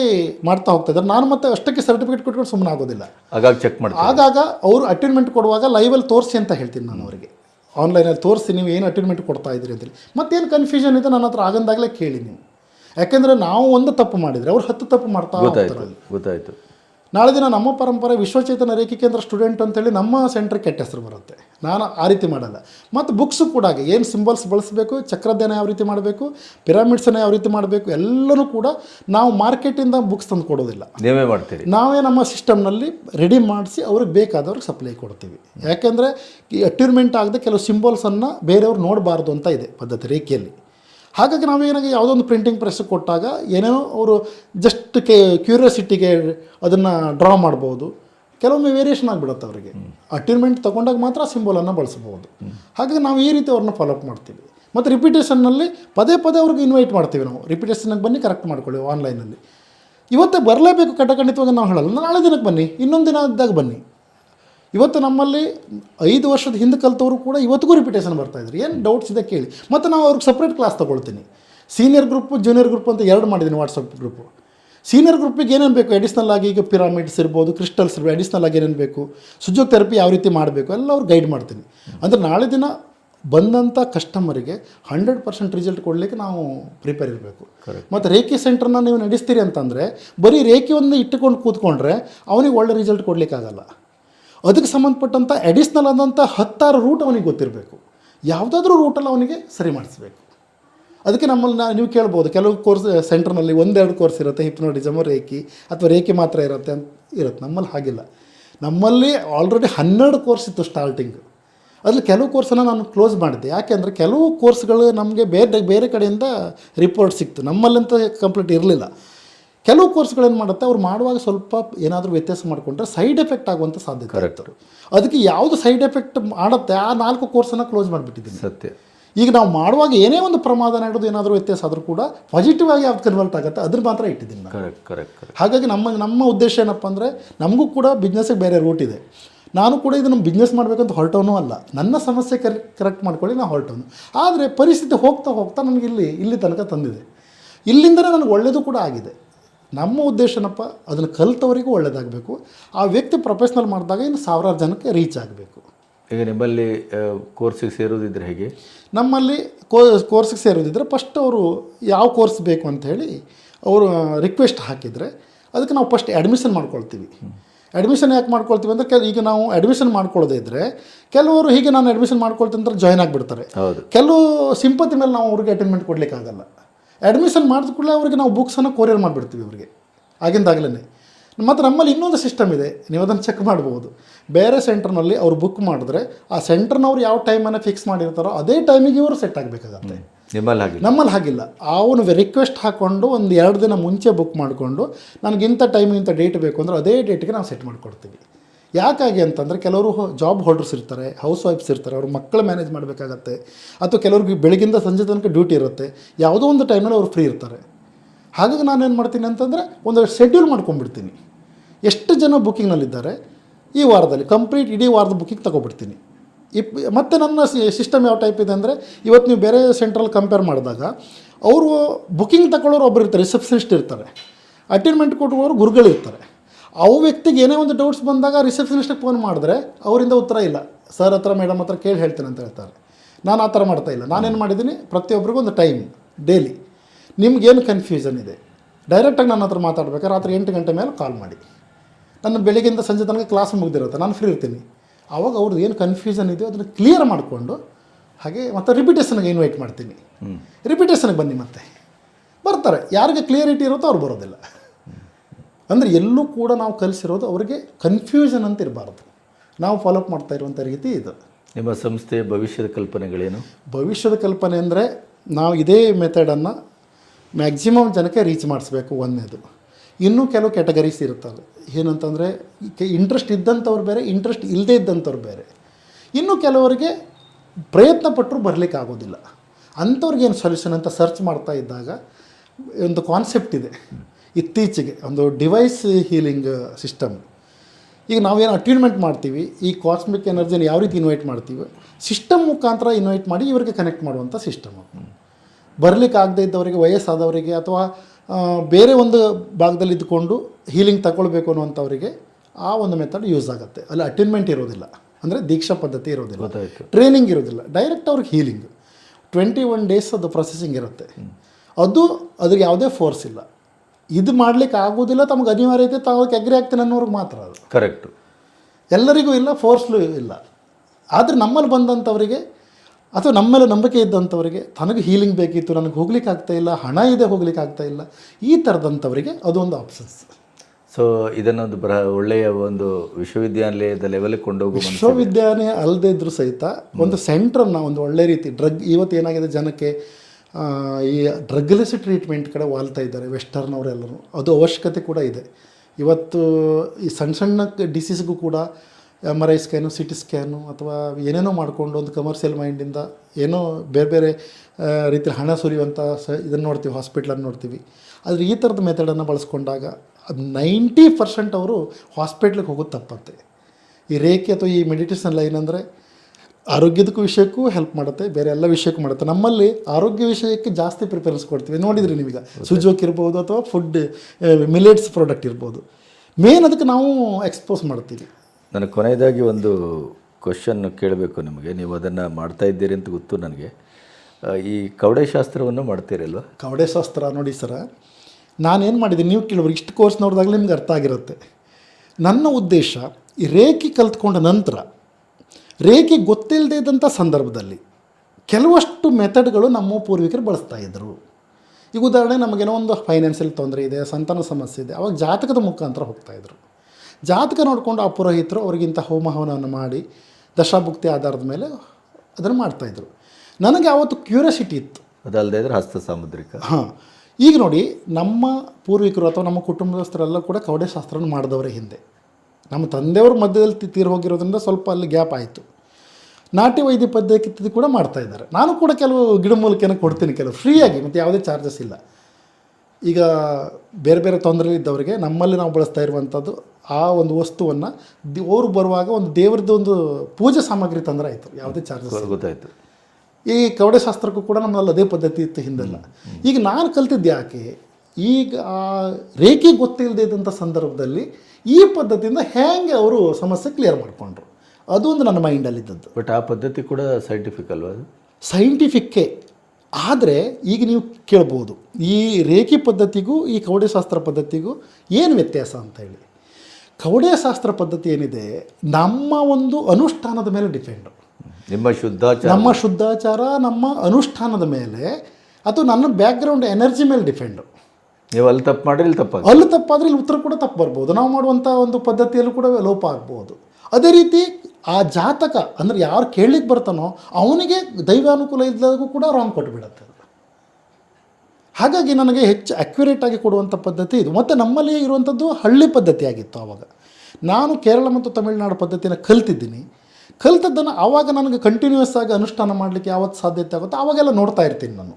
ಮಾಡ್ತಾ ಹೋಗ್ತಾ ಇದ್ದಾರೆ. ನಾನು ಮತ್ತೆ ಅಷ್ಟಕ್ಕೆ ಸರ್ಟಿಫಿಕೇಟ್ ಕೊಟ್ಕೊಂಡು ಸುಮ್ಮನೆ ಆಗೋದಿಲ್ಲ. ಆಗಾಗ ಚೆಕ್ ಮಾಡಿ ಆಗಾಗ ಅವರು ಅಟೈನ್ಮೆಂಟ್ ಕೊಡುವಾಗ ಲೈವಲ್ಲಿ ತೋರಿಸಿ ಅಂತ ಹೇಳ್ತೀನಿ ನಾನು ಅವರಿಗೆ. ಆನ್ಲೈನಲ್ಲಿ ತೋರಿಸಿ ನೀವು ಏನು ಅಟೈನ್ಮೆಂಟ್ ಕೊಡ್ತಾ ಇದ್ದೀರಿ ಅಂತೇಳಿ. ಮತ್ತೇನು ಕನ್ಫ್ಯೂಷನ್ ಇದೆ ನನ್ನ ಹತ್ರ ಆಗಂದಾಗಲೇ ಕೇಳಿ ನೀವು. ಯಾಕೆಂದರೆ ನಾವು ಒಂದು ತಪ್ಪು ಮಾಡಿದರೆ ಅವ್ರು ಹತ್ತು ತಪ್ಪು ಮಾಡ್ತಾ ಗೊತ್ತಾಯ್ತು ನಾಳೆ ದಿನ ನಮ್ಮ ಪರಂಪರೆ ವಿಶ್ವಚೇತನ ರೇಖೆ ಕೇಂದ್ರ ಸ್ಟೂಡೆಂಟ್ ಅಂತೇಳಿ ನಮ್ಮ ಸೆಂಟ್ರಿಗೆ ಕೆಟ್ಟ ಹೆಸರು ಬರುತ್ತೆ. ನಾನು ಆ ರೀತಿ ಮಾಡಲ್ಲ. ಮತ್ತು ಬುಕ್ಸು ಕೂಡ ಹಾಗೆ. ಏನು ಸಿಂಬಲ್ಸ್ ಬಳಸಬೇಕು ಚಕ್ರಧ್ಯಾನ ಯಾವ ರೀತಿ ಮಾಡಬೇಕು ಪಿರಾಮಿಡ್ಸನ್ನು ಯಾವ ರೀತಿ ಮಾಡಬೇಕು ಎಲ್ಲನೂ ಕೂಡ ನಾವು ಮಾರ್ಕೆಟಿಂದ ಬುಕ್ಸ್ ತಂದು ಕೊಡೋದಿಲ್ಲ. ನೀವೇ ಮಾಡ್ತೀವಿ ನಾವೇ ನಮ್ಮ ಸಿಸ್ಟಮ್ನಲ್ಲಿ ರೆಡಿ ಮಾಡಿಸಿ ಅವ್ರಿಗೆ ಬೇಕಾದವ್ರಿಗೆ ಸಪ್ಲೈ ಕೊಡ್ತೀವಿ. ಯಾಕೆಂದರೆ ಈ ಅಟ್ಯೂರ್ಮೆಂಟ್ ಆಗದೆ ಕೆಲವು ಸಿಂಬಲ್ಸನ್ನು ಬೇರೆಯವ್ರು ನೋಡಬಾರ್ದು ಅಂತ ಇದೆ ಪದ್ಧತಿ ರೇಖೆಯಲ್ಲಿ. ಹಾಗಾಗಿ ನಾವೇನಾಗಿ ಯಾವುದೋ ಒಂದು ಪ್ರಿಂಟಿಂಗ್ ಪ್ರೆಸ್ ಕೊಟ್ಟಾಗ ಏನೇನೋ ಅವರು ಜಸ್ಟ್ ಕೆ ಕ್ಯೂರಿಯಾಸಿಟಿಗೆ ಅದನ್ನು ಡ್ರಾ ಮಾಡ್ಬೋದು. ಕೆಲವೊಮ್ಮೆ ವೇರಿಯೇಷನ್ ಆಗಿಬಿಡುತ್ತೆ ಅವರಿಗೆ. ಅಟೈನ್ಮೆಂಟ್ ತೊಗೊಂಡಾಗ ಮಾತ್ರ ಸಿಂಬಲನ್ನು ಬಳಸ್ಬೋದು ಹಾಗಾಗಿ ನಾವು ಈ ರೀತಿ ಅವ್ರನ್ನ ಫಾಲೋಅಪ್ ಮಾಡ್ತೀವಿ. ಮತ್ತು ರಿಪಿಟೇಷನ್ನಲ್ಲಿ ಪದೇ ಪದೇ ಅವ್ರಿಗೆ ಇನ್ವೈಟ್ ಮಾಡ್ತೀವಿ ನಾವು. ರಿಪಿಟೇಷನ್ಗೆ ಬನ್ನಿ ಕರೆಕ್ಟ್ ಮಾಡ್ಕೊಳ್ಳಿ ಆನ್ಲೈನಲ್ಲಿ ಇವತ್ತೇ ಬರಲೇಬೇಕು ಕಟ್ಟಖಂಡಿತವಾಗಿ ನಾವು ಹೇಳಲ್ಲ. ನಾಳೆ ದಿನಕ್ಕೆ ಬನ್ನಿ, ಇನ್ನೊಂದು ದಿನ ಇದ್ದಾಗ ಬನ್ನಿ. ಇವತ್ತು ನಮ್ಮಲ್ಲಿ ಐದು ವರ್ಷದ ಹಿಂದೆ ಕಲ್ತವರು ಕೂಡ ಇವತ್ತಿಗೂ ರಿಪಿಟೇಷನ್ ಬರ್ತಾಯಿದ್ರು ಏನು ಡೌಟ್ಸ್ ಇದೆ ಕೇಳಿ. ಮತ್ತು ನಾವು ಅವ್ರಿಗೆ ಸಪ್ರೇಟ್ ಕ್ಲಾಸ್ ತೊಗೊಳ್ತೀನಿ. ಸೀನಿಯರ್ ಗ್ರೂಪ್ ಜೂನಿಯರ್ ಗ್ರೂಪ್ ಅಂತ ಎರಡು ಮಾಡಿದ್ದೀನಿ ವಾಟ್ಸಪ್ ಗ್ರೂಪು ಸೀನಿಯರ್ ಗ್ರೂಪಿಗೆ ಏನೇನು ಬೇಕು? ಅಡಿಷ್ನಲ್ ಆಗಿ ಈಗ ಪಿರಾಮಿಡ್ಸ್ ಇರ್ಬೋದು ಕ್ರಿಸ್ಟಲ್ಸ್ ಇರ್ಬೋದು ಅಡಿಷ್ನಲ್ ಆಗಿ ಏನೇನು ಬೇಕು? ಸುಜೋಗ್ ಥೆರಪಿ ಯಾವ ರೀತಿ ಮಾಡಬೇಕು? ಎಲ್ಲ ಅವ್ರು ಗೈಡ್ ಮಾಡ್ತೀನಿ. ಅಂದರೆ ನಾಳೆ ದಿನ ಬಂದಂಥ ಕಸ್ಟಮರಿಗೆ ಹಂಡ್ರೆಡ್ ಪರ್ಸೆಂಟ್ ರಿಸಲ್ಟ್ ಕೊಡಲಿಕ್ಕೆ ನಾವು ಪ್ರಿಪೇರ್ ಇರಬೇಕು. ಮತ್ತು ರೇಖೆ ಸೆಂಟ್ರನ್ನ ನೀವು ನಡೆಸ್ತೀರಿ ಅಂತಂದರೆ ಬರೀ ರೇಖೆ ಒಂದು ಇಟ್ಟುಕೊಂಡು ಕೂತ್ಕೊಂಡ್ರೆ ಅವನಿಗೆ ಒಳ್ಳೆ ರಿಸಲ್ಟ್ ಕೊಡಲಿಕ್ಕಾಗಲ್ಲ ಅದಕ್ಕೆ ಸಂಬಂಧಪಟ್ಟಂಥ ಅಡಿಷ್ನಲ್ ಆದಂಥ ಹತ್ತಾರು ರೂಟ್ ಅವನಿಗೆ ಗೊತ್ತಿರಬೇಕು. ಯಾವುದಾದ್ರೂ ರೂಟಲ್ಲಿ ಅವನಿಗೆ ಸರಿ ಮಾಡಿಸ್ಬೇಕು. ಅದಕ್ಕೆ ನಮ್ಮಲ್ಲಿ ನಾ ನೀವು ಕೇಳ್ಬೋದು ಕೆಲವು ಕೋರ್ಸ್ ಸೆಂಟರ್ನಲ್ಲಿ ಒಂದೆರಡು ಕೋರ್ಸ್ ಇರುತ್ತೆ ಹಿಪ್ನೋಟಿಸಮು ರೇಖಿ ಅಥವಾ ರೇಖೆ ಮಾತ್ರ ಇರುತ್ತೆ ಅಂತ ಇರುತ್ತೆ. ನಮ್ಮಲ್ಲಿ ಹಾಗಿಲ್ಲ. ನಮ್ಮಲ್ಲಿ ಆಲ್ರೆಡಿ ಹನ್ನೆರಡು ಕೋರ್ಸ್ ಇತ್ತು ಸ್ಟಾರ್ಟಿಂಗ್ ಅದರಲ್ಲಿ ಕೆಲವು ಕೋರ್ಸನ್ನು ನಾನು ಕ್ಲೋಸ್ ಮಾಡಿದ್ದೆ. ಯಾಕೆಂದರೆ ಕೆಲವು ಕೋರ್ಸ್ಗಳು ನಮಗೆ ಬೇರೆ ಬೇರೆ ಕಡೆಯಿಂದ ರಿಪೋರ್ಟ್ ಸಿಕ್ತು. ನಮ್ಮಲ್ಲಂತ ಕಂಪ್ಲೀಟ್ ಇರಲಿಲ್ಲ. ಕೆಲವು ಕೋರ್ಸ್ಗಳೇನು ಮಾಡುತ್ತೆ ಅವ್ರು ಮಾಡುವಾಗ ಸ್ವಲ್ಪ ಏನಾದರೂ ವ್ಯತ್ಯಾಸ ಮಾಡಿಕೊಂಡ್ರೆ ಸೈಡ್ ಎಫೆಕ್ಟ್ ಆಗುವಂಥ ಸಾಧ್ಯತೆ ಕರೆಕ್ಟ್ ಅದಕ್ಕೆ ಯಾವುದು ಸೈಡ್ ಎಫೆಕ್ಟ್ ಮಾಡುತ್ತೆ ಆ ನಾಲ್ಕು ಕೋರ್ಸನ್ನು ಕ್ಲೋಸ್ ಮಾಡಿಬಿಟ್ಟಿದ್ದೀನಿ. ಸತ್ಯ. ಈಗ ನಾವು ಮಾಡುವಾಗ ಏನೇ ಒಂದು ಪ್ರಮಾದ ನಡೆದು ಏನಾದರೂ ವ್ಯತ್ಯಾಸ ಆದರೂ ಕೂಡ ಪಾಸಿಟಿವ್ ಆಗಿ ಯಾವ್ದು ಕನ್ವರ್ಟ್ ಆಗುತ್ತೆ ಅದ್ರ ಮಾತ್ರ ಇಟ್ಟಿದ್ದೀನಿ ನಾನು. ಕರೆಕ್ಟ್ ಹಾಗಾಗಿ ನಮ್ಮ ನಮ್ಮ ಉದ್ದೇಶ ಏನಪ್ಪ ಅಂದರೆ ನಮಗೂ ಕೂಡ ಬಿಸ್ನೆಸ್ಸಿಗೆ ಬೇರೆ ರೂಟ್ ಇದೆ. ನಾನು ಕೂಡ ಇದನ್ನು ಬಿಸ್ನೆಸ್ ಮಾಡಬೇಕಂತ ಹೊರಟವನು ಅಲ್ಲ. ನನ್ನ ಸಮಸ್ಯೆ ಕರೆ ಕರೆಕ್ಟ್ ಮಾಡ್ಕೊಳ್ಳಿ ನಾನು ಹೊರಟವನು. ಆದರೆ ಪರಿಸ್ಥಿತಿ ಹೋಗ್ತಾ ಹೋಗ್ತಾ ನನಗೆ ಇಲ್ಲಿ ಇಲ್ಲಿ ತನಕ ತಂದಿದೆ. ಇಲ್ಲಿಂದಲೇ ನನಗೆ ಒಳ್ಳೆಯದು ಕೂಡ ಆಗಿದೆ. ನಮ್ಮ ಉದ್ದೇಶ ಏನಪ್ಪ ಅದನ್ನು ಕಲಿತವರಿಗೂ ಒಳ್ಳೆಯದಾಗಬೇಕು ಆ ವ್ಯಕ್ತಿ ಪ್ರೊಫೆಷ್ನಲ್ ಮಾಡಿದಾಗ ಇನ್ನು ಸಾವಿರಾರು ಜನಕ್ಕೆ ರೀಚ್ ಆಗಬೇಕು. ಈಗ ನಿಮ್ಮಲ್ಲಿ ಕೋರ್ಸಿಗೆ ಸೇರೋದಿದ್ರೆ ಹೇಗೆ? ನಮ್ಮಲ್ಲಿ ಕೋ ಕೋರ್ಸಿಗೆ ಸೇರೋದಿದ್ರೆ ಫಸ್ಟ್ ಅವರು ಯಾವ ಕೋರ್ಸ್ ಬೇಕು ಅಂತ ಹೇಳಿ ಅವರು ರಿಕ್ವೆಸ್ಟ್ ಹಾಕಿದರೆ ಅದಕ್ಕೆ ನಾವು ಫಸ್ಟ್ ಅಡ್ಮಿಷನ್ ಮಾಡ್ಕೊಳ್ತೀವಿ. ಅಡ್ಮಿಷನ್ ಯಾಕೆ ಮಾಡ್ಕೊಳ್ತೀವಿ ಅಂದರೆ ಕೆಲ ಈಗ ನಾವು ಅಡ್ಮಿಷನ್ ಮಾಡ್ಕೊಳ್ಳೋದೇ ಇದ್ದರೆ ಕೆಲವರು ಹೀಗೆ ನಾನು ಅಡ್ಮಿಷನ್ ಮಾಡ್ಕೊಳ್ತೀನಿ ಅಂತ ಜಾಯ್ನ್ ಆಗಿಬಿಡ್ತಾರೆ. ಹೌದು. ಕೆಲವು ಸಿಂಪತಿ ಮೇಲೆ ನಾವು ಅವ್ರಿಗೆ ಅಟೆಂಡ್ಮೆಂಟ್ ಕೊಡಲಿಕ್ಕಾಗಲ್ಲ. ಅಡ್ಮಿಷನ್ ಮಾಡಿದ ಕೂಡಲೇ ಅವ್ರಿಗೆ ನಾವು ಬುಕ್ಸನ್ನು ಕೊರಿಯರ್ ಮಾಡಿಬಿಡ್ತೀವಿ ಅವ್ರಿಗೆ. ಆಗಿಂದಾಗಲೇ ಮತ್ತು ನಮ್ಮಲ್ಲಿ ಇನ್ನೊಂದು ಸಿಸ್ಟಮ್ ಇದೆ. ನೀವು ಅದನ್ನು ಚೆಕ್ ಮಾಡ್ಬೋದು. ಬೇರೆ ಸೆಂಟರ್ನಲ್ಲಿ ಅವ್ರು ಬುಕ್ ಮಾಡಿದ್ರೆ ಆ ಸೆಂಟರ್ನವ್ರು ಯಾವ ಟೈಮನ್ನು ಫಿಕ್ಸ್ ಮಾಡಿರ್ತಾರೋ ಅದೇ ಟೈಮಿಗೆ ಇವರು ಸೆಟ್ ಆಗಬೇಕಾಗತ್ತೆ. ನಿಮ್ಮಲ್ಲಿ ಹಾಗೆ ನಮ್ಮಲ್ಲಿ ಹಾಗಿಲ್ಲ. ಅವನು ರಿಕ್ವೆಸ್ಟ್ ಹಾಕ್ಕೊಂಡು ಒಂದು ಎರಡು ದಿನ ಮುಂಚೆ ಬುಕ್ ಮಾಡಿಕೊಂಡು ನನಗೆ ಇಂಥ ಟೈಮ್ ಇಂಥ ಡೇಟ್ ಬೇಕು ಅಂದರೆ ಅದೇ ಡೇಟ್ಗೆ ನಾವು ಸೆಟ್ ಮಾಡಿಕೊಡ್ತೀವಿ. ಯಾಕಾಗಿ ಅಂತಂದರೆ ಕೆಲವರು ಜಾಬ್ ಹೋಲ್ಡರ್ಸ್ ಇರ್ತಾರೆ ಹೌಸ್ ವೈಫ್ಸ್ ಇರ್ತಾರೆ ಅವ್ರ ಮಕ್ಕಳು ಮ್ಯಾನೇಜ್ ಮಾಡಬೇಕಾಗತ್ತೆ ಅಥವಾ ಕೆಲವ್ರಿಗೆ ಬೆಳಗಿಂದ ಸಂಜೆ ತನಕ ಡ್ಯೂಟಿ ಇರುತ್ತೆ ಯಾವುದೋ ಒಂದು ಟೈಮಲ್ಲಿ ಅವ್ರು ಫ್ರೀ ಇರ್ತಾರೆ. ಹಾಗಾಗಿ ನಾನೇನು ಮಾಡ್ತೀನಿ ಅಂತಂದರೆ ಒಂದು ಶೆಡ್ಯೂಲ್ ಮಾಡ್ಕೊಂಡ್ಬಿಡ್ತೀನಿ. ಎಷ್ಟು ಜನ ಬುಕ್ಕಿಂಗ್ನಲ್ಲಿದ್ದಾರೆ ಈ ವಾರದಲ್ಲಿ, ಕಂಪ್ಲೀಟ್ ಇಡೀ ವಾರದ ಬುಕ್ಕಿಂಗ್ ತಗೊಬಿಡ್ತೀನಿ. ಇಪ್, ಮತ್ತು ನನ್ನ ಸಿಸ್ಟಮ್ ಯಾವ ಟೈಪ್ ಇದೆ ಅಂದರೆ, ಇವತ್ತು ನೀವು ಬೇರೆ ಸೆಂಟ್ರಲ್ಲಿ ಕಂಪೇರ್ ಮಾಡಿದಾಗ, ಅವರು ಬುಕ್ಕಿಂಗ್ ತಗೊಳ್ಳೋರು ಒಬ್ಬರು ಇರ್ತಾರೆ, ರಿಸೆಪ್ಷನಿಸ್ಟ್ ಇರ್ತಾರೆ. ಅಟೆಂಡ್ಮೆಂಟ್ ಗುರುಗಳು ಇರ್ತಾರೆ. ಅವು ವ್ಯಕ್ತಿಗೆ ಏನೇ ಒಂದು ಡೌಟ್ಸ್ ಬಂದಾಗ ರಿಸೆಪ್ಷನಿಸ್ಟಿಗೆ ಫೋನ್ ಮಾಡಿದ್ರೆ, ಅವರಿಂದ ಉತ್ತರ ಇಲ್ಲ. ಸರ್ ಹತ್ರ, ಮೇಡಮ್ ಹತ್ರ ಕೇಳಿ ಹೇಳ್ತೀನಿ ಅಂತ ಹೇಳ್ತಾರೆ. ನಾನು ಆ ಥರ ಮಾಡ್ತಾ ಇಲ್ಲ. ನಾನೇನು ಮಾಡಿದ್ದೀನಿ ಪ್ರತಿಯೊಬ್ಬರಿಗೂ ಒಂದು ಟೈಮ್, ಡೈಲಿ. ನಿಮ್ಗೇನು ಕನ್ಫ್ಯೂಷನ್ ಇದೆ? ಡೈರೆಕ್ಟಾಗಿ ನನ್ನ ಹತ್ರ ಮಾತಾಡ್ಬೇಕಾದ್ರೆ ರಾತ್ರಿ ಎಂಟು ಗಂಟೆ ಮೇಲೆ ಕಾಲ್ ಮಾಡಿ. ನನ್ನ ಬೆಳಗ್ಗೆಯಿಂದ ಸಂಜೆ ತನಕ ಕ್ಲಾಸ್ ಮುಗಿದಿರುತ್ತೆ ನಾನು ಫ್ರೀ ಇರ್ತೀನಿ. ಆವಾಗ ಅವ್ರದ್ದು ಏನು ಕನ್ಫ್ಯೂಷನ್ ಇದೆಯೋ ಅದನ್ನು ಕ್ಲಿಯರ್ ಮಾಡಿಕೊಂಡು ಹಾಗೆ ಮತ್ತೆ ರಿಪಿಟೇಷನ್ಗೆ ಇನ್ವೈಟ್ ಮಾಡ್ತೀನಿ. ರಿಪಿಟೇಷನ್ಗೆ ಬನ್ನಿ ಮತ್ತೆ. ಬರ್ತಾರೆ. ಯಾರಿಗೆ ಕ್ಲಿಯರಿಟಿ ಇರುತ್ತೋ ಅವ್ರು ಬರೋದಿಲ್ಲ. ಅಂದರೆ ಎಲ್ಲೂ ಕೂಡ ನಾವು ಕಲಿಸಿರೋದು ಅವರಿಗೆ ಕನ್ಫ್ಯೂಷನ್ ಅಂತ ಇರಬಾರ್ದು. ನಾವು ಫಾಲೋಅಪ್ ಮಾಡ್ತಾ ಇರುವಂಥ ರೀತಿ ಇದು. ನಿಮ್ಮ ಸಂಸ್ಥೆಯ ಭವಿಷ್ಯದ ಕಲ್ಪನೆಗಳೇನು? ಭವಿಷ್ಯದ ಕಲ್ಪನೆ ಅಂದರೆ ನಾವು ಇದೇ ಮೆಥಡನ್ನು ಮ್ಯಾಕ್ಸಿಮಮ್ ಜನಕ್ಕೆ ರೀಚ್ ಮಾಡಿಸ್ಬೇಕು ಒಂದನೇದು. ಇನ್ನೂ ಕೆಲವು ಕ್ಯಾಟಗರೀಸ್ ಇರುತ್ತಲ್ಲ ಏನಂತಂದರೆ ಇಂಟ್ರೆಸ್ಟ್ ಇದ್ದಂಥವ್ರು ಬೇರೆ ಇಂಟ್ರೆಸ್ಟ್ ಇಲ್ಲದೇ ಇದ್ದಂಥವ್ರು ಬೇರೆ. ಇನ್ನೂ ಕೆಲವರಿಗೆ ಪ್ರಯತ್ನ ಪಟ್ಟರು ಬರಲಿಕ್ಕೆ ಆಗೋದಿಲ್ಲ. ಅಂಥವ್ರಿಗೆ ಏನು ಸೊಲ್ಯೂಷನ್ ಅಂತ ಸರ್ಚ್ ಮಾಡ್ತಾ ಇದ್ದಾಗ ಒಂದು ಕಾನ್ಸೆಪ್ಟ್ ಇದೆ. ಇತ್ತೀಚೆಗೆ ಒಂದು ಡಿವೈಸ್ ಹೀಲಿಂಗ್ ಸಿಸ್ಟಮ್ ಈಗ ನಾವೇನು ಅಟ್ಯೂನ್ಮೆಂಟ್ ಮಾಡ್ತೀವಿ, ಈ ಕಾಸ್ಮಿಕ್ ಎನರ್ಜಿನ ಯಾವ ರೀತಿ ಇನ್ವೈಟ್ ಮಾಡ್ತೀವಿ ಸಿಸ್ಟಮ್ ಮುಖಾಂತರ ಇನ್ವೈಟ್ ಮಾಡಿ ಇವರಿಗೆ ಕನೆಕ್ಟ್ ಮಾಡುವಂಥ ಸಿಸ್ಟಮ್ ಬರಲಿಕ್ಕೆ ಆಗದೇ ಇದ್ದವರಿಗೆ, ವಯಸ್ಸಾದವರಿಗೆ ಅಥವಾ ಬೇರೆ ಒಂದು ಭಾಗದಲ್ಲಿ ಇದ್ದುಕೊಂಡು ಹೀಲಿಂಗ್ ತಗೊಳ್ಬೇಕು ಅನ್ನುವಂಥವರಿಗೆ ಆ ಒಂದು ಮೆಥಡ್ ಯೂಸ್ ಆಗುತ್ತೆ. ಅಲ್ಲಿ ಅಟೈನ್ಮೆಂಟ್ ಇರೋದಿಲ್ಲ. ಅಂದರೆ ದೀಕ್ಷಾ ಪದ್ಧತಿ ಇರೋದಿಲ್ಲ. ಟ್ರೈನಿಂಗ್ ಇರೋದಿಲ್ಲ. ಡೈರೆಕ್ಟ್ ಅವ್ರಿಗೆ ಹೀಲಿಂಗ್ ಟ್ವೆಂಟಿ ಒನ್ ಡೇಸ್ ಅದು ಪ್ರೊಸೆಸಿಂಗ್ ಇರುತ್ತೆ. ಅದು ಅದ್ರಿಗೆ ಯಾವುದೇ ಫೋರ್ಸ್ ಇಲ್ಲ. ಇದು ಮಾಡಲಿಕ್ಕೆ ಆಗೋದಿಲ್ಲ ತಮಗೆ ಅನಿವಾರ್ಯತೆ ತಾವು ಅಗ್ರಿ ಆಗ್ತೀನಿ ಅನ್ನೋರ್ಗೆ ಮಾತ್ರ ಅದು. ಕರೆಕ್ಟು ಎಲ್ಲರಿಗೂ ಇಲ್ಲ ಫೋರ್ಸ್ಲು ಇಲ್ಲ. ಆದರೆ ನಮ್ಮಲ್ಲಿ ಬಂದಂಥವರಿಗೆ ಅಥವಾ ನಮ್ಮ ಮೇಲೆ ನಂಬಿಕೆ ಇದ್ದಂಥವರಿಗೆ ತನಗೆ ಹೀಲಿಂಗ್ ಬೇಕಿತ್ತು ನನಗೆ ಹೋಗ್ಲಿಕ್ಕೆ ಆಗ್ತಾ ಇಲ್ಲ ಹಣ ಇದೆ ಹೋಗ್ಲಿಕ್ಕೆ ಆಗ್ತಾ ಇಲ್ಲ ಈ ಥರದಂಥವರಿಗೆ ಅದೊಂದು ಆಪ್ಷನ್ಸ್ ಸೊ ಇದನ್ನೊಂದು ಬರ ಒಳ್ಳೆಯ ಒಂದು ವಿಶ್ವವಿದ್ಯಾನಿಲಯದ ಲೆವೆಲ್ಗೆ ಕೊಂಡೋಗಿ ವಿಶ್ವವಿದ್ಯಾಲಯ ಅಲ್ಲದೇ ಇದ್ರೂ ಸಹಿತ ಒಂದು ಸೆಂಟ್ರನ್ನು ಒಂದು ಒಳ್ಳೆ ರೀತಿ ಡ್ರಗ್ ಇವತ್ತು ಏನಾಗಿದೆ ಜನಕ್ಕೆ ಈ ಡ್ರಗ್ಲೆಸ್ ಟ್ರೀಟ್ಮೆಂಟ್ ಕಡೆ ವಾಲ್ತಾ ಇದ್ದಾರೆ ವೆಸ್ಟರ್ನ್ ಅವರೆಲ್ಲರೂ. ಅದು ಅವಶ್ಯಕತೆ ಕೂಡ ಇದೆ. ಇವತ್ತು ಈ ಸಣ್ಣ ಸಣ್ಣ ಡಿಸೀಸ್ಗೂ ಕೂಡ M R I scan C T scan ಅಥವಾ ಏನೇನೋ ಮಾಡಿಕೊಂಡು ಒಂದು ಕಮರ್ಷಿಯಲ್ ಮೈಂಡಿಂದ ಏನೋ ಬೇರೆ ಬೇರೆ ರೀತಿಯಲ್ಲಿ ಹಣ ಸುರಿಯುವಂಥ ಸ, ಇದನ್ನು ನೋಡ್ತೀವಿ ಹಾಸ್ಪಿಟ್ಲನ್ನು ನೋಡ್ತೀವಿ. ಆದರೆ ಈ ಥರದ ಮೆಥಡನ್ನು ಬಳಸ್ಕೊಂಡಾಗ ನೈಂಟಿ ಪರ್ಸೆಂಟ್ ಅವರು ಹಾಸ್ಪಿಟ್ಲಿಗೆ ಹೋಗೋದು ತಪ್ಪತ್ತೆ ಈ ರೇಖೆ ಅಥವಾ ಈ ಮೆಡಿಟೇಷನ್ ಎಲ್ಲ ಏನಂದರೆ ಆರೋಗ್ಯದಕ್ಕೂ ವಿಷಯಕ್ಕೂ ಹೆಲ್ಪ್ ಮಾಡುತ್ತೆ, ಬೇರೆ ಎಲ್ಲ ವಿಷಯಕ್ಕೂ ಮಾಡುತ್ತೆ. ನಮ್ಮಲ್ಲಿ ಆರೋಗ್ಯ ವಿಷಯಕ್ಕೆ ಜಾಸ್ತಿ ಪ್ರಿಫರೆನ್ಸ್ ಕೊಡ್ತೀವಿ. ನೋಡಿದ್ರಿ ನೀವೀಗ ಸುಜೋಕ್ ಇರ್ಬೋದು ಅಥವಾ ಫುಡ್ ಮಿಲೆಟ್ಸ್ ಪ್ರಾಡಕ್ಟ್ ಇರ್ಬೋದು. ಮೇನ್ ಅದಕ್ಕೆ ನಾವು ಎಕ್ಸ್ಪೋಸ್ ಮಾಡ್ತೀವಿ. ನನಗೆ ಕೊನೆಯದಾಗಿ ಒಂದು ಕ್ವಶನ್ ಕೇಳಬೇಕು ನಿಮಗೆ. ನೀವು ಅದನ್ನು ಮಾಡ್ತಾ ಇದ್ದೀರಿ ಅಂತ ಗೊತ್ತು ನನಗೆ. ಈ ಕವಡೆ ಶಾಸ್ತ್ರವನ್ನು ಮಾಡ್ತೀರಲ್ವ ಕವಡೆ ಶಾಸ್ತ್ರ ನೋಡಿ ಸರ, ನಾನೇನು ಮಾಡಿದ್ದೀನಿ, ನೀವು ಕೇಳೋರು ಇಷ್ಟು ಕೋರ್ಸ್ ನೋಡಿದಾಗಲೇ ನಿಮ್ಗೆ ಅರ್ಥ ಆಗಿರುತ್ತೆ. ನನ್ನ ಉದ್ದೇಶ, ಈ ರೇಖೆ ಕಲ್ತ್ಕೊಂಡ ನಂತರ, ರೇಖೆ ಗೊತ್ತಿಲ್ಲದೇ ಇದ್ದಂಥ ಸಂದರ್ಭದಲ್ಲಿ ಕೆಲವಷ್ಟು ಮೆಥಡ್ಗಳು ನಮ್ಮ ಪೂರ್ವಿಕರು ಬಳಸ್ತಾ ಇದ್ದರು ಈಗ ಉದಾಹರಣೆ ನಮಗೇನೋ ಒಂದು ಫೈನಾನ್ಸಿಯಲ್ ತೊಂದರೆ ಇದೆ, ಸಂತಾನ ಸಮಸ್ಯೆ ಇದೆ, ಅವಾಗ ಜಾತಕದ ಮುಖಾಂತರ ಹೋಗ್ತಾಯಿದ್ರು ಜಾತಕ ನೋಡಿಕೊಂಡು ಆ ಪುರೋಹಿತರು ಅವ್ರಿಗಿಂತ ಹೋಮ ಹವನವನ್ನು ಮಾಡಿ ದಶಾಭುಕ್ತಿ ಆಧಾರದ ಮೇಲೆ ಅದನ್ನು ಮಾಡ್ತಾಯಿದ್ರು ನನಗೆ ಆವತ್ತು ಕ್ಯೂರಿಯಾಸಿಟಿ ಇತ್ತು. ಅದಲ್ಲದೆ ಇದ್ರೆ ಹಸ್ತ ಸಾಮುದ್ರಿಕ. ಹಾಂ. ಈಗ ನೋಡಿ ನಮ್ಮ ಪೂರ್ವಿಕರು ಅಥವಾ ನಮ್ಮ ಕುಟುಂಬದಸ್ಥರೆಲ್ಲ ಕೂಡ ಕವಡೆ ಶಾಸ್ತ್ರನ ಮಾಡಿದವರೇ ಹಿಂದೆ. ನಮ್ಮ ತಂದೆಯವ್ರ ಮಧ್ಯದಲ್ಲಿ ತೀರ್ ಹೋಗಿರೋದ್ರಿಂದ ಸ್ವಲ್ಪ ಅಲ್ಲಿ ಗ್ಯಾಪ್ ಆಯಿತು. ನಾಟಿ ವೈದ್ಯ ಪದ್ಧತಿ ಕೂಡ ಮಾಡ್ತಾ ಇದ್ದಾರೆ. ನಾನು ಕೂಡ ಕೆಲವು ಗಿಡಮೂಲಿಕೆನ ಕೊಡ್ತೀನಿ ಕೆಲವು ಫ್ರೀಯಾಗಿ ಮತ್ತು ಯಾವುದೇ ಚಾರ್ಜಸ್ ಇಲ್ಲ. ಈಗ ಬೇರೆ ಬೇರೆ ತೊಂದರೆ ಇದ್ದವರಿಗೆ ನಮ್ಮಲ್ಲಿ ನಾವು ಬಳಸ್ತಾ ಇರುವಂಥದ್ದು ಆ ಒಂದು ವಸ್ತುವನ್ನು ಅವರು ಬರುವಾಗ ಒಂದು ದೇವ್ರದ್ದು ಒಂದು ಪೂಜೆ ಸಾಮಗ್ರಿ ತಂದ್ರೆ ಆಯಿತು ಯಾವುದೇ ಚಾರ್ಜಸ್ ಗೊತ್ತಾಯಿತು. ಈ ಕವಡೆ ಶಾಸ್ತ್ರಕ್ಕೂ ಕೂಡ ನಮ್ಮಲ್ಲಿ ಅದೇ ಪದ್ಧತಿ ಇತ್ತು ಹಿಂದೆಲ್ಲ. ಈಗ ನಾನು ಕಲ್ತಿದ್ದು ಯಾಕೆ? ಈಗ ಆ ರೇಖೆ ಗೊತ್ತಿಲ್ಲದೆ ಇದ್ದಂಥ ಸಂದರ್ಭದಲ್ಲಿ ಈ ಪದ್ಧತಿಯಿಂದ ಹೇಗೆ ಅವರು ಸಮಸ್ಯೆ ಕ್ಲಿಯರ್ ಮಾಡಿಕೊಂಡ್ರು? ಅದು ಒಂದು ನನ್ನ ಮೈಂಡಲ್ಲಿದ್ದದ್ದು. ಬಟ್ ಆ ಪದ್ಧತಿ ಕೂಡ ಸೈಂಟಿಫಿಕ್ ಅಲ್ವಾ ಸೈಂಟಿಫಿಕ್ಕೇ ಆದರೆ ಈಗ ನೀವು ಕೇಳ್ಬೋದು ಈ ರೇಖೆ ಪದ್ಧತಿಗೂ ಈ ಕವಡೆ ಶಾಸ್ತ್ರ ಪದ್ಧತಿಗೂ ಏನು ವ್ಯತ್ಯಾಸ ಅಂತ ಹೇಳಿ? ಕವಡೆ ಶಾಸ್ತ್ರ ಪದ್ಧತಿ ಏನಿದೆ ನಮ್ಮ ಒಂದು ಅನುಷ್ಠಾನದ ಮೇಲೆ ಡಿಪೆಂಡು. ನಿಮ್ಮ ಶುದ್ಧಾಚಾರ. ನಮ್ಮ ಶುದ್ಧಾಚಾರ ನಮ್ಮ ಅನುಷ್ಠಾನದ ಮೇಲೆ ಅದು ನನ್ನ ಬ್ಯಾಕ್ಗ್ರೌಂಡ್ ಎನರ್ಜಿ ಮೇಲೆ ಡಿಪೆಂಡು. ನೀವು ಅಲ್ಲಿ ತಪ್ಪು ಮಾಡಿದ್ರೆ ಇಲ್ಲಿ ತಪ್ಪು ಅಲ್ಲಿ ತಪ್ಪಾದರೆ ಇಲ್ಲಿ ಉತ್ತರ ಕೂಡ ತಪ್ಪು ಬರ್ಬೋದು. ನಾವು ಮಾಡುವಂಥ ಒಂದು ಪದ್ಧತಿಯಲ್ಲೂ ಕೂಡ ಲೋಪ ಆಗ್ಬೋದು. ಅದೇ ರೀತಿ ಆ ಜಾತಕ ಅಂದರೆ ಯಾರು ಕೇಳಲಿಕ್ಕೆ ಬರ್ತಾನೋ ಅವನಿಗೆ ದೈವಾನುಕೂಲ ಇಲ್ಲದಾಗೂ ಕೂಡ ರಾಂಗ್ ಕೊಟ್ಬಿಡತ್ತೆ ಹಾಗಾಗಿ ನನಗೆ ಹೆಚ್ಚು ಅಕ್ಯುರೇಟ್ ಆಗಿ ಕೊಡುವಂಥ ಪದ್ಧತಿ ಇದು. ಮತ್ತು ನಮ್ಮಲ್ಲಿ ಇರುವಂಥದ್ದು ಹಳ್ಳಿ ಪದ್ಧತಿ ಆಗಿತ್ತು ಆವಾಗ. ನಾನು ಕೇರಳ ಮತ್ತು ತಮಿಳುನಾಡು ಪದ್ಧತಿನ ಕಲ್ತಿದ್ದೀನಿ. ಕಲ್ತದ್ದನ್ನು ಆವಾಗ ನನಗೆ ಕಂಟಿನ್ಯೂಸ್ ಆಗಿ ಅನುಷ್ಠಾನ ಮಾಡಲಿಕ್ಕೆ ಯಾವತ್ತು ಸಾಧ್ಯತೆ ಆಗುತ್ತೋ ಆವಾಗೆಲ್ಲ ನೋಡ್ತಾ ಇರ್ತೀನಿ ನಾನು.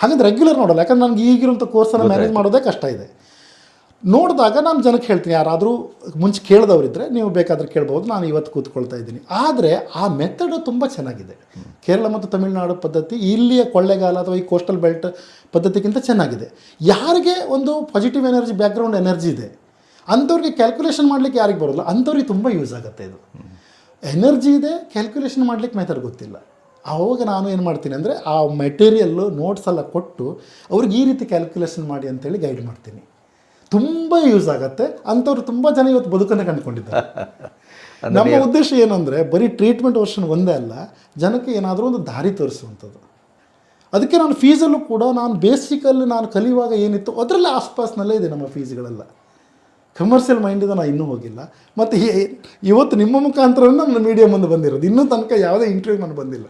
ಹಾಗಂದ್ರೆ ರೆಗ್ಯುಲರ್ ನೋಡಲ್ಲ ಯಾಕಂದ್ರೆ ನನಗೆ ಈಗಿರುವಂಥ ಕೋರ್ಸನ್ನು ಮ್ಯಾನೇಜ್ ಮಾಡೋದೇ ಕಷ್ಟ ಇದೆ. ನೋಡಿದಾಗ ನಾನು ಜನಕ್ಕೆ ಹೇಳ್ತೀನಿ, ಯಾರಾದರೂ ಮುಂಚೆ ಕೇಳಿದವರಿದ್ದರೆ ನೀವು ಬೇಕಾದರೆ ಕೇಳ್ಬೋದು, ನಾನು ಇವತ್ತು ಕೂತ್ಕೊಳ್ತಾ ಇದ್ದೀನಿ. ಆದರೆ ಆ ಮೆಥಡ್ ತುಂಬ ಚೆನ್ನಾಗಿದೆ. ಕೇರಳ ಮತ್ತು ತಮಿಳುನಾಡು ಪದ್ಧತಿ ಇಲ್ಲಿಯ ಕೊಳ್ಳೆಗಾಲ ಅಥವಾ ಈ ಕೋಸ್ಟಲ್ ಬೆಲ್ಟ್ ಪದ್ಧತಿಗಿಂತ ಚೆನ್ನಾಗಿದೆ. ಯಾರಿಗೆ ಒಂದು ಪಾಸಿಟಿವ್ ಎನರ್ಜಿ ಬ್ಯಾಕ್ಗ್ರೌಂಡ್ ಎನರ್ಜಿ ಇದೆ, ಅಂಥವ್ರಿಗೆ ಕ್ಯಾಲ್ಕುಲೇಷನ್ ಮಾಡಲಿಕ್ಕೆ ಯಾರಿಗೆ ಬರೋಲ್ಲ ಅಂಥವ್ರಿಗೆ ತುಂಬ ಯೂಸ್ ಆಗುತ್ತೆ ಇದು. ಎನರ್ಜಿ ಇದೆ ಕ್ಯಾಲ್ಕುಲೇಷನ್ ಮಾಡಲಿಕ್ಕೆ ಮೆಥಡ್ ಗೊತ್ತಿಲ್ಲ. ಆವಾಗ ನಾನು ಏನು ಮಾಡ್ತೀನಿ ಅಂದರೆ ಆ ಮೆಟೀರಿಯಲ್ಲು ನೋಟ್ಸ್ ಎಲ್ಲ ಕೊಟ್ಟು ಅವ್ರಿಗೆ ಈ ರೀತಿ ಕ್ಯಾಲ್ಕುಲೇಷನ್ ಮಾಡಿ ಅಂತೇಳಿ ಗೈಡ್ ಮಾಡ್ತೀನಿ. ತುಂಬ ಯೂಸ್ ಆಗುತ್ತೆ. ಅಂಥವ್ರು ತುಂಬ ಜನ ಇವತ್ತು ಬದುಕನ್ನು ಕಂಡುಕೊಂಡಿದ್ದಾರೆ. ನಮ್ಮ ಉದ್ದೇಶ ಏನಂದರೆ ಬರೀ ಟ್ರೀಟ್ಮೆಂಟ್ ವರ್ಷನ್ ಒಂದೇ ಅಲ್ಲ ಜನಕ್ಕೆ ಏನಾದರೂ ಒಂದು ದಾರಿ ತೋರಿಸುವಂಥದ್ದು. ಅದಕ್ಕೆ ನಾನು ಫೀಸಲ್ಲೂ ಕೂಡ ನಾನು ಬೇಸಿಕಲ್ಲಿ ನಾನು ಕಲಿಯುವಾಗ ಏನಿತ್ತು ಅದರಲ್ಲೇ ಆಸ್ಪಾಸ್ನಲ್ಲೇ ಇದೆ ನಮ್ಮ ಫೀಸ್ಗಳೆಲ್ಲ ಕಮರ್ಷಿಯಲ್ ಮೈಂಡಿಂದ ನಾನು ಇನ್ನೂ ಹೋಗಿಲ್ಲ. ಮತ್ತು ಇವತ್ತು ನಿಮ್ಮ ಮುಖಾಂತರ ನನ್ನ ಮೀಡಿಯಾ ಮುಂದೆ ಬಂದಿರೋದು. ಇನ್ನೂ ತನಕ ಯಾವುದೇ ಇಂಟರ್ವ್ಯೂ ನಾನು ಬಂದಿಲ್ಲ.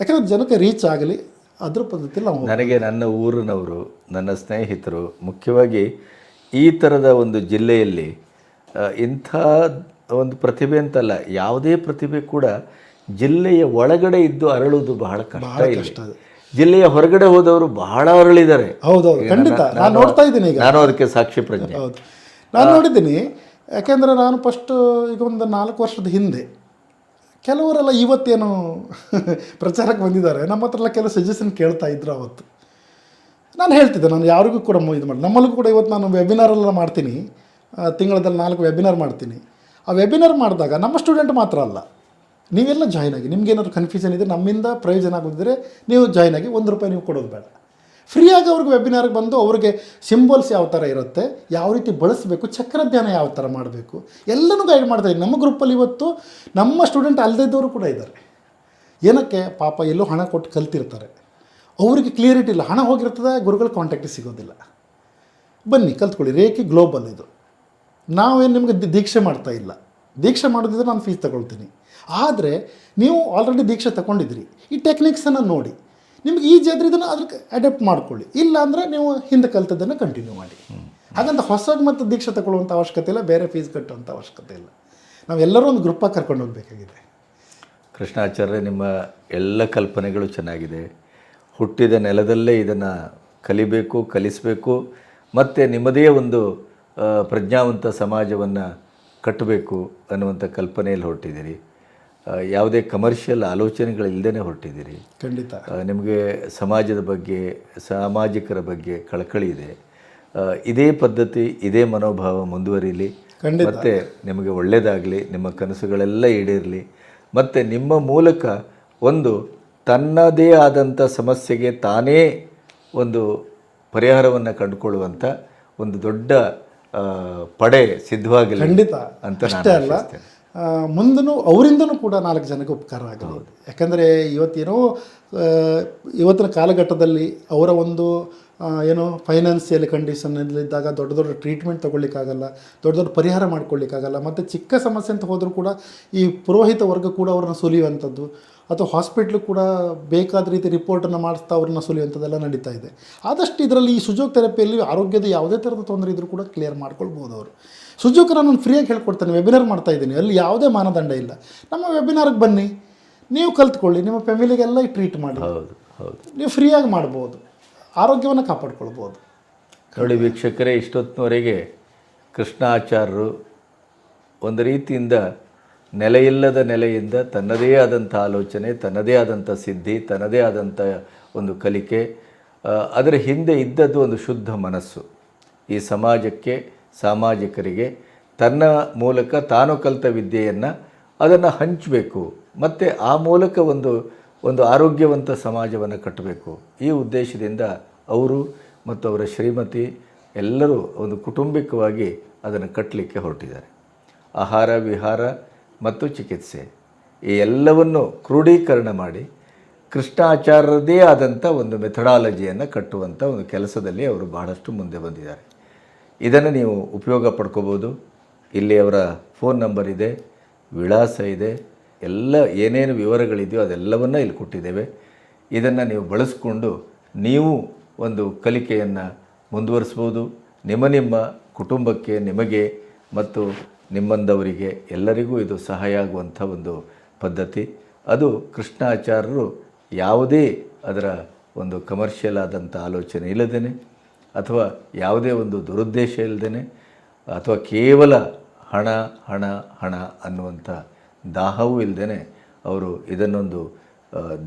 ಯಾಕಂದರೆ ಜನಕ್ಕೆ ರೀಚ್ ಆಗಲಿ ಅದ್ರ ಪದ್ಧತಿಯಲ್ಲಿ ನಾವು ನನಗೆ ನನ್ನ ಊರಿನವರು ನನ್ನ ಸ್ನೇಹಿತರು ಮುಖ್ಯವಾಗಿ ಈ ಥರದ ಒಂದು ಜಿಲ್ಲೆಯಲ್ಲಿ ಇಂಥ ಒಂದು ಪ್ರತಿಭೆ ಅಂತಲ್ಲ ಯಾವುದೇ ಪ್ರತಿಭೆ ಕೂಡ ಜಿಲ್ಲೆಯ ಒಳಗಡೆ ಇದ್ದು ಅರಳುವುದು ಬಹಳ ಕಷ್ಟ ಕಷ್ಟ ಜಿಲ್ಲೆಯ ಹೊರಗಡೆ ಹೋದವರು ಬಹಳ ಅರಳಿದ್ದಾರೆ. ಹೌದೌದು ಖಂಡಿತ. ನಾನು ನೋಡ್ತಾ ಇದ್ದೀನಿ ಈಗ. ನಾನು ಅದಕ್ಕೆ ಸಾಕ್ಷಿ ಪ್ರಜ್ಞೆ. ಹೌದು. ನಾನು ನೋಡಿದ್ದೀನಿ ಯಾಕೆಂದರೆ ನಾನು ಫಸ್ಟ್ ಈಗ ಒಂದು ನಾಲ್ಕು ವರ್ಷದ ಹಿಂದೆ ಕೆಲವರೆಲ್ಲ ಇವತ್ತೇನು ಪ್ರಚಾರಕ್ಕೆ ಬಂದಿದ್ದಾರೆ. ನಮ್ಮ ಹತ್ರ ಎಲ್ಲ ಕೆಲವು ಸಜೆಷನ್ ಕೇಳ್ತಾ ಇದ್ರು ಅವತ್ತು. ನಾನು ಹೇಳ್ತಿದ್ದೆ ನಾನು ಯಾರಿಗೂ ಕೂಡ ಇದು ಮಾಡಿ ನಮ್ಮಲ್ಲೂ ಕೂಡ ಇವತ್ತು ನಾನು ವೆಬಿನಾರೆಲ್ಲ ಮಾಡ್ತೀನಿ. ಆ, ತಿಂಗಳದಲ್ಲಿ ನಾಲ್ಕು ವೆಬಿನಾರ್ ಮಾಡ್ತೀನಿ. ಆ ವೆಬಿನಾರ್ ಮಾಡಿದಾಗ ನಮ್ಮ ಸ್ಟೂಡೆಂಟ್ ಮಾತ್ರ ಅಲ್ಲ. ನೀವೆಲ್ಲ ಜಾಯ್ನ್ ಆಗಿ ನಿಮ್ಗೆ ಏನಾದ್ರು ಕನ್ಫ್ಯೂಷನ್ ಇದೆ ನಮ್ಮಿಂದ ಪ್ರಯೋಜನ ಆಗೋದಿದ್ರೆ ನೀವು ಜಾಯ್ನ್ ಆಗಿ ಒಂದು ರೂಪಾಯಿ ನೀವು ಕೊಡೋದು ಬೇಡ. ಫ್ರೀಯಾಗಿ ಅವ್ರಿಗೆ ವೆಬಿನಾರ್ಗೆ ಬಂದು ಅವ್ರಿಗೆ ಸಿಂಬಲ್ಸ್ ಯಾವ ಥರ ಇರುತ್ತೆ, ಯಾವ ರೀತಿ ಬಳಸಬೇಕು ಚಕ್ರಧ್ಯಾನ ಯಾವ ಥರ ಮಾಡಬೇಕು, ಎಲ್ಲನೂ ಗೈಡ್ ಮಾಡ್ತಾರೆ ನಮ್ಮ ಗ್ರೂಪಲ್ಲಿ ಇವತ್ತು ನಮ್ಮ ಸ್ಟೂಡೆಂಟ್ ಅಲ್ಲದೇ ಇದ್ದವರು ಕೂಡ ಇದ್ದಾರೆ. ಏನಕ್ಕೆ? ಪಾಪ ಎಲ್ಲೋ ಹಣ ಕೊಟ್ಟು ಕಲ್ತಿರ್ತಾರೆ. ಅವರಿಗೆ ಕ್ಲಿಯರಿಟಿ ಇಲ್ಲ. ಹಣ ಹೋಗಿರ್ತದೆ, ಗುರುಗಳ ಕಾಂಟ್ಯಾಕ್ಟ್ ಸಿಗೋದಿಲ್ಲ. ಬನ್ನಿ, ಕಲ್ತ್ಕೊಳ್ಳಿ. ರೇಖೆ ಗ್ಲೋಬಲ್ ಇದು. ನಾವೇನು ನಿಮಗೆ ದೀಕ್ಷೆ ಮಾಡ್ತಾ ಇಲ್ಲ. ದೀಕ್ಷೆ ಮಾಡೋದಿದ್ರೆ ನಾನು ಫೀಸ್ ತಗೊಳ್ತೀನಿ. ಆದರೆ, ನೀವು ಆಲ್ರೆಡಿ ದೀಕ್ಷೆ ತಗೊಂಡಿದ್ರಿ. ಈ ಟೆಕ್ನಿಕ್ಸನ್ನು ನೋಡಿ. ನಿಮ್ಗೆ ಈ ಜಾತ್ರೆ ಇದನ್ನು ಅದಕ್ಕೆ ಅಡಾಪ್ಟ್ ಮಾಡ್ಕೊಳ್ಳಿ. ಇಲ್ಲ ಅಂದರೆ ನೀವು ಹಿಂದೆ ಕಲ್ತದ್ದನ್ನು ಕಂಟಿನ್ಯೂ ಮಾಡಿ. ಹಾಗಂತ ಹೊಸದು ಮತ್ತು ದೀಕ್ಷೆ ತಗೊಳ್ಳುವಂಥ ಅವಶ್ಯಕತೆ ಇಲ್ಲ, ಬೇರೆ ಫೀಸ್ ಕಟ್ಟುವಂಥ ಅವಶ್ಯಕತೆ ಇಲ್ಲ. ನಾವೆಲ್ಲರೂ ಒಂದು ಗ್ರೂಪಾಗಿ ಕರ್ಕೊಂಡು ಹೋಗಬೇಕಾಗಿದೆ. ಕೃಷ್ಣಾಚಾರ್ಯ ನಿಮ್ಮ ಎಲ್ಲ ಕಲ್ಪನೆಗಳು ಚೆನ್ನಾಗಿದೆ. ಹುಟ್ಟಿದ ನೆಲದಲ್ಲೇ ಇದನ್ನು ಕಲಿಬೇಕು, ಕಲಿಸಬೇಕು, ಮತ್ತು ನಿಮ್ಮದೇ ಒಂದು ಪ್ರಜ್ಞಾವಂತ ಸಮಾಜವನ್ನು ಕಟ್ಟಬೇಕು ಅನ್ನುವಂಥ ಕಲ್ಪನೆಯಲ್ಲಿ ಹೊರಟಿದ್ದೀರಿ. ಯಾವುದೇ ಕಮರ್ಷಿಯಲ್ ಆಲೋಚನೆಗಳಿಲ್ಲದೇ ಹೊರಟಿದ್ದೀರಿ. ಖಂಡಿತ. ನಿಮಗೆ ಸಮಾಜದ ಬಗ್ಗೆ ಸಾಮಾಜಿಕರ ಬಗ್ಗೆ ಕಳಕಳಿ ಇದೆ. ಇದೇ ಪದ್ಧತಿ ಇದೇ ಮನೋಭಾವ ಮುಂದುವರಿಲಿ. ಮತ್ತು ನಿಮಗೆ ಒಳ್ಳೆಯದಾಗಲಿ ನಿಮ್ಮ ಕನಸುಗಳೆಲ್ಲ ಈಡೇರಲಿ. ಮತ್ತು ನಿಮ್ಮ ಮೂಲಕ ಒಂದು ತನ್ನದೇ ಆದಂಥ ಸಮಸ್ಯೆಗೆ ತಾನೇ ಒಂದು ಪರಿಹಾರವನ್ನು ಕಂಡುಕೊಳ್ಳುವಂಥ ಒಂದು ದೊಡ್ಡ ಪಡೆ ಸಿದ್ಧವಾಗಲಿ ಖಂಡಿತ. ಅಂತ ಅಷ್ಟೇ ಅಲ್ಲ ಮುಂದೂ ಅವರಿಂದನೂ ಕೂಡ ನಾಲ್ಕು ಜನಕ್ಕೆ ಉಪಕಾರ ಆಗಲಿ ಯಾಕಂದರೆ ಇವತ್ತೇನೋ ಇವತ್ತಿನ ಕಾಲಘಟ್ಟದಲ್ಲಿ ಅವರ ಒಂದು ಏನೋ ಫೈನಾನ್ಸಿಯಲ್ ಕಂಡೀಷನಲ್ಲಿದ್ದಾಗ ದೊಡ್ಡ ದೊಡ್ಡ ಟ್ರೀಟ್ಮೆಂಟ್ ತೊಗೊಳ್ಳಿಕ್ಕಾಗಲ್ಲ ದೊಡ್ಡ ದೊಡ್ಡ ಪರಿಹಾರ ಮಾಡ್ಕೊಳ್ಳಿಕ್ಕಾಗಲ್ಲ ಮತ್ತು ಚಿಕ್ಕ ಸಮಸ್ಯೆ ಅಂತ ಹೋದರೂ ಕೂಡ ಈ ಪುರೋಹಿತ ವರ್ಗ ಕೂಡ ಅವ್ರನ್ನ ಸುಲಿಯುವಂಥದ್ದು ಅಥವಾ ಹಾಸ್ಪಿಟ್ಲು ಕೂಡ ಬೇಕಾದ ರೀತಿ ರಿಪೋರ್ಟನ್ನು ಮಾಡಿಸ್ತಾ ಅವ್ರನ್ನ ಸುಲಿಯುವಂಥದ್ದೆಲ್ಲ ನಡೀತಾ ಇದೆ. ಆದಷ್ಟು ಇದರಲ್ಲಿ ಈ ಸುಜೋಗ್ ಥೆರಪಿಯಲ್ಲಿ ಆರೋಗ್ಯದ ಯಾವುದೇ ಥರದ ತೊಂದರೆ ಇದ್ದರೂ ಕೂಡ ಕ್ಲಿಯರ್ ಮಾಡ್ಕೊಳ್ಬೋದು ಅವರು. ಸುಜೋಗ್ನ ನಾನು ಫ್ರೀಯಾಗಿ ಹೇಳ್ಕೊಡ್ತೇನೆ ವೆಬಿನಾರ್ ಮಾಡ್ತಾಯಿದ್ದೀನಿ ಅಲ್ಲಿ ಯಾವುದೇ ಮಾನದಂಡ ಇಲ್ಲ. ನಮ್ಮ ವೆಬಿನಾರ್ಗೆ ಬನ್ನಿ ನೀವು ಕಲ್ತ್ಕೊಳ್ಳಿ ನಿಮ್ಮ ಫ್ಯಾಮಿಲಿಗೆಲ್ಲ ಟ್ರೀಟ್ ಮಾಡಿ. ಹೌದು ಹೌದು. ನೀವು ಫ್ರೀಯಾಗಿ ಮಾಡ್ಬೋದು ಆರೋಗ್ಯವನ್ನು ಕಾಪಾಡ್ಕೊಳ್ಬೋದು. ನೋಡಿ ವೀಕ್ಷಕರೇ ಇಷ್ಟೊತ್ತಿನವರೆಗೆ ಕೃಷ್ಣಾಚಾರ್ಯರು ಒಂದು ರೀತಿಯಿಂದ ನೆಲೆಯಿಲ್ಲದ ನೆಲೆಯಿಂದ ತನ್ನದೇ ಆದಂಥ ಆಲೋಚನೆ ತನ್ನದೇ ಆದಂಥ ಸಿದ್ಧಿ ತನ್ನದೇ ಆದಂಥ ಒಂದು ಕಲಿಕೆ ಅದರ ಹಿಂದೆ ಇದ್ದದ್ದು ಒಂದು ಶುದ್ಧ ಮನಸ್ಸು. ಈ ಸಮಾಜಕ್ಕೆ ಸಾಮಾಜಿಕರಿಗೆ ತನ್ನ ಮೂಲಕ ತಾನು ಕಲಿತ ವಿದ್ಯೆಯನ್ನು ಅದನ್ನು ಹಂಚಬೇಕು. ಮತ್ತು ಆ ಮೂಲಕ ಒಂದು ಒಂದು ಆರೋಗ್ಯವಂತ ಸಮಾಜವನ್ನು ಕಟ್ಟಬೇಕು. ಈ ಉದ್ದೇಶದಿಂದ ಅವರು ಮತ್ತು ಅವರ ಶ್ರೀಮತಿ ಎಲ್ಲರೂ ಒಂದು ಕುಟುಂಬಿಕವಾಗಿ ಅದನ್ನು ಕಟ್ಟಲಿಕ್ಕೆ ಹೊರಟಿದ್ದಾರೆ. ಆಹಾರ, ವಿಹಾರ ಮತ್ತು ಚಿಕಿತ್ಸೆ. ಈ ಎಲ್ಲವನ್ನು ಕ್ರೋಢೀಕರಣ ಮಾಡಿ ಕೃಷ್ಣಾಚಾರ್ಯರದೇ ಆದಂಥ ಒಂದು ಮೆಥಡಾಲಜಿಯನ್ನು ಕಟ್ಟುವಂಥ ಒಂದು ಕೆಲಸದಲ್ಲಿ ಅವರು ಬಹಳಷ್ಟು ಮುಂದೆ ಬಂದಿದ್ದಾರೆ. ಇದನ್ನು ನೀವು ಉಪಯೋಗ ಪಡ್ಕೋಬೋದು. ಇಲ್ಲಿ ಅವರ ಫೋನ್ ನಂಬರ್ ಇದೆ, ವಿಳಾಸ ಇದೆ, ಎಲ್ಲ ಏನೇನು ವಿವರಗಳಿದೆಯೋ ಅದೆಲ್ಲವನ್ನು ಇಲ್ಲಿ ಕೊಟ್ಟಿದ್ದೇವೆ. ಇದನ್ನು ನೀವು ಬಳಸಿಕೊಂಡು ನೀವು ಒಂದು ಕಲಿಕೆಯನ್ನು ಮುಂದುವರಿಸ್ಬೋದು. ನಿಮ್ಮ ನಿಮ್ಮ ಕುಟುಂಬಕ್ಕೆ, ನಿಮಗೆ ಮತ್ತು ನಿಮ್ಮಂದವರಿಗೆ ಎಲ್ಲರಿಗೂ ಇದು ಸಹಾಯ ಆಗುವಂಥ ಒಂದು ಪದ್ಧತಿ. ಅದು ಕೃಷ್ಣಾಚಾರ್ಯರು ಯಾವುದೇ ಅದರ ಒಂದು ಕಮರ್ಷಿಯಲ್ ಆದಂಥ ಆಲೋಚನೆ ಇಲ್ಲದೇ ಅಥವಾ ಯಾವುದೇ ಒಂದು ದುರುದ್ದೇಶ ಇಲ್ಲದೇ ಅಥವಾ ಕೇವಲ ಹಣ ಹಣ ಹಣ ಅನ್ನುವಂಥ ದಾಹವೂ ಇಲ್ಲದೇ ಅವರು ಇದನ್ನೊಂದು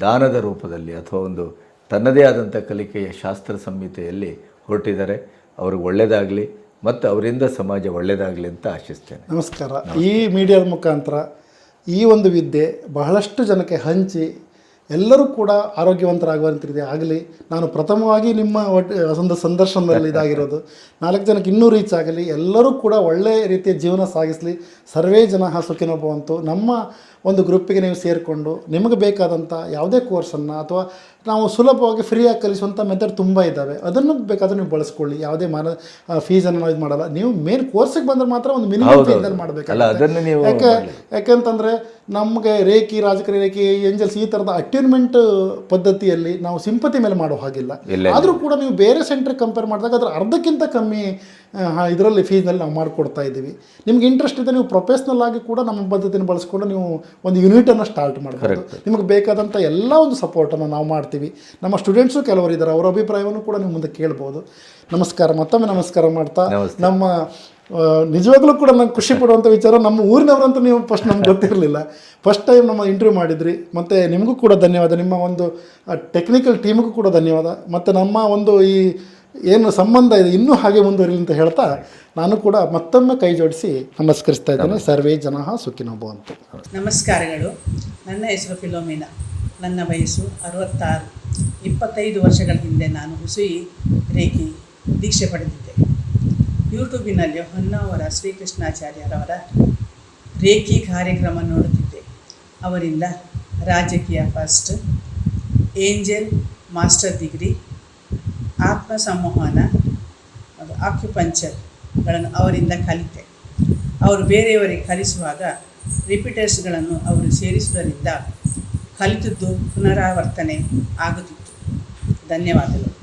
ದಾನದ ರೂಪದಲ್ಲಿ ಅಥವಾ ಒಂದು ತನ್ನದೇ ಆದಂಥ ಕಲಿಕೆಯ ಶಾಸ್ತ್ರ ಸಂಹಿತೆಯಲ್ಲಿ ಹೊರಟಿದ್ದಾರೆ. ಅವ್ರಿಗೆ ಒಳ್ಳೆಯದಾಗಲಿ ಮತ್ತು ಅವರಿಂದ ಸಮಾಜ ಒಳ್ಳೆಯದಾಗಲಿ ಅಂತ ಆಶಿಸ್ತೇನೆ. ನಮಸ್ಕಾರ. ಈ ಮೀಡಿಯಾದ ಮುಖಾಂತರ ಈ ಒಂದು ವಿದ್ಯೆ ಬಹಳಷ್ಟು ಜನಕ್ಕೆ ಹಂಚಿ ಎಲ್ಲರೂ ಕೂಡ ಆರೋಗ್ಯವಂತರಾಗುವಂತಿದೆ ಆಗಲಿ. ನಾನು ಪ್ರಥಮವಾಗಿ ನಿಮ್ಮ ಒಟ್ಟು ಒಂದು ಸಂದರ್ಶನದಲ್ಲಿ ಇದಾಗಿರೋದು. ನಾಲ್ಕು ಜನಕ್ಕೆ ಇನ್ನೂ ರೀಚ್ ಆಗಲಿ. ಎಲ್ಲರೂ ಕೂಡ ಒಳ್ಳೆಯ ರೀತಿಯ ಜೀವನ ಸಾಗಿಸಲಿ. ಸರ್ವೇ ಜನ ಸುಖಿನೋಭವಂತು. ನಮ್ಮ ಒಂದು ಗ್ರೂಪಿಗೆ ನೀವು ಸೇರಿಕೊಂಡು ನಿಮಗೆ ಬೇಕಾದಂಥ ಯಾವುದೇ ಕೋರ್ಸನ್ನು ಅಥವಾ ನಾವು ಸುಲಭವಾಗಿ ಫ್ರೀಯಾಗಿ ಕಲಿಸುವಂಥ ಮೆಥಡ್ ತುಂಬ ಇದ್ದಾವೆ. ಅದನ್ನು ಬೇಕಾದ್ರೆ ನೀವು ಬಳಸ್ಕೊಳ್ಳಿ. ಯಾವುದೇ ಮಾನ ಫೀಸನ್ನು ನಾವು ಇದು ಮಾಡಲ್ಲ. ನೀವು ಮೇನ್ ಕೋರ್ಸಿಗೆ ಬಂದರೆ ಮಾತ್ರ ಒಂದು ಮಿನಿಮಮ್ ಫೀಸನ್ನು ಫೀಸಲ್ಲಿ ಹೌದು. ಮಾಡಬೇಕು ಅಲ್ಲ, ಅದನ್ನು ನೀವು ಯಾಕೆ ಯಾಕೆಂತಂದರೆ ನಮಗೆ ರೇಖಿ ರಾಜಕೀಯ ರೇಖಿ ಏಂಜಲ್ಸ್ ಈ ಥರದ ಅಟ್ಯೂನ್ಮೆಂಟ್ ಪದ್ಧತಿಯಲ್ಲಿ ನಾವು ಸಿಂಪತಿ ಮೇಲೆ ಮಾಡೋ ಹಾಗಿಲ್ಲ. ಆದರೂ ಕೂಡ ನೀವು ಬೇರೆ ಸೆಂಟ್ರಿಗೆ ಕಂಪೇರ್ ಮಾಡಿದಾಗ ಅದರ ಅರ್ಧಕ್ಕಿಂತ ಕಮ್ಮಿ ಇದರಲ್ಲಿ ಫೀಸ್ನಲ್ಲಿ ನಾವು ಮಾಡಿಕೊಡ್ತಾ ಇದ್ದೀವಿ. ನಿಮ್ಗೆ ಇಂಟ್ರೆಸ್ಟ್ ಇದೆ ನೀವು ಪ್ರೊಫೆಷ್ನಲ್ ಆಗಿ ಕೂಡ ನಮ್ಮ ಪದ್ಧತಿನ ಬಳಸ್ಕೊಂಡು ನೀವು ಒಂದು ಯೂನಿಟನ್ನು ಸ್ಟಾರ್ಟ್ ಮಾಡ್ಬೋದು. ನಿಮಗೆ ಬೇಕಾದಂಥ ಎಲ್ಲ ಒಂದು ಸಪೋರ್ಟನ್ನು ನಾವು ಮಾಡ್ತೀವಿ. ನಮ್ಮ ಸ್ಟೂಡೆಂಟ್ಸು ಕೆಲವರು ಇದ್ದಾರೆ ಅವರ ಅಭಿಪ್ರಾಯವನ್ನು ಕೂಡ ನೀವು ಮುಂದೆ ಕೇಳ್ಬೋದು. ನಮಸ್ಕಾರ ಮತ್ತೊಮ್ಮೆ ನಮಸ್ಕಾರ ಮಾಡ್ತಾ ನಮ್ಮ ನಿಜವಾಗ್ಲೂ ಕೂಡ ನಂಗೆ ಖುಷಿ ಪಡುವಂಥ ವಿಚಾರ ನಮ್ಮ ಊರಿನವರಂತೂ ನೀವು ಫಸ್ಟ್ ನಮ್ಗೆ ಗೊತ್ತಿರಲಿಲ್ಲ. ಫಸ್ಟ್ ಟೈಮ್ ನಮ್ಮ ಇಂಟರ್ವ್ಯೂ ಮಾಡಿದ್ರಿ. ಮತ್ತು ನಿಮಗೂ ಕೂಡ ಧನ್ಯವಾದ. ನಿಮ್ಮ ಒಂದು ಟೆಕ್ನಿಕಲ್ ಟೀಮ್ಗೂ ಕೂಡ ಧನ್ಯವಾದ. ಮತ್ತು ನಮ್ಮ ಒಂದು ಈ ಏನು ಸಂಬಂಧ ಇದೆ ಇನ್ನೂ ಹಾಗೆ ಮುಂದುವರಿಲಿ ಅಂತ ಹೇಳ್ತಾ ನಾನು ಕೂಡ ಮತ್ತೊಮ್ಮೆ ಕೈ ಜೋಡಿಸಿ ನಮಸ್ಕರಿಸ್ತಾ ಇದ್ದೇನೆ. ಸರ್ವೇ ಜನ ಸುಖಿನೋ ಅಂತ. ನಮಸ್ಕಾರಗಳು. ನನ್ನ ಹೆಸರು ಫಿಲೋಮಿನಾ. ನನ್ನ ವಯಸ್ಸು ಅರವತ್ತಾರು. ಇಪ್ಪತ್ತೈದು ವರ್ಷಗಳ ಹಿಂದೆ ನಾನು ಹುಸುಯಿ ರೇಖಿ ದೀಕ್ಷೆ ಪಡೆದಿದ್ದೆ. ಯೂಟ್ಯೂಬಿನಲ್ಲಿ ಹೊನ್ನಾವರ ಶ್ರೀಕೃಷ್ಣಾಚಾರ್ಯರವರ ರೇಖಿ ಕಾರ್ಯಕ್ರಮ ನೋಡುತ್ತಿದ್ದೆ. ಅವರಿಂದ ರಾಜಕೀಯ ಫಸ್ಟ್ ಏಂಜಲ್ ಮಾಸ್ಟರ್ ಡಿಗ್ರಿ ಆತ್ಮ ಸಂವಹನ ಅದು ಆಕ್ಯುಪಂಚರ್ಗಳನ್ನು ಅವರಿಂದ ಕಲಿತೆ. ಅವರು ಬೇರೆಯವರಿಗೆ ಕಲಿಸುವಾಗ ರಿಪೀಟರ್ಸ್ಗಳನ್ನು ಅವರು ಸೇರಿಸುವುದರಿಂದ ಕಲಿತದ್ದು ಪುನರಾವರ್ತನೆ ಆಗುತ್ತಿತ್ತು. ಧನ್ಯವಾದಗಳು.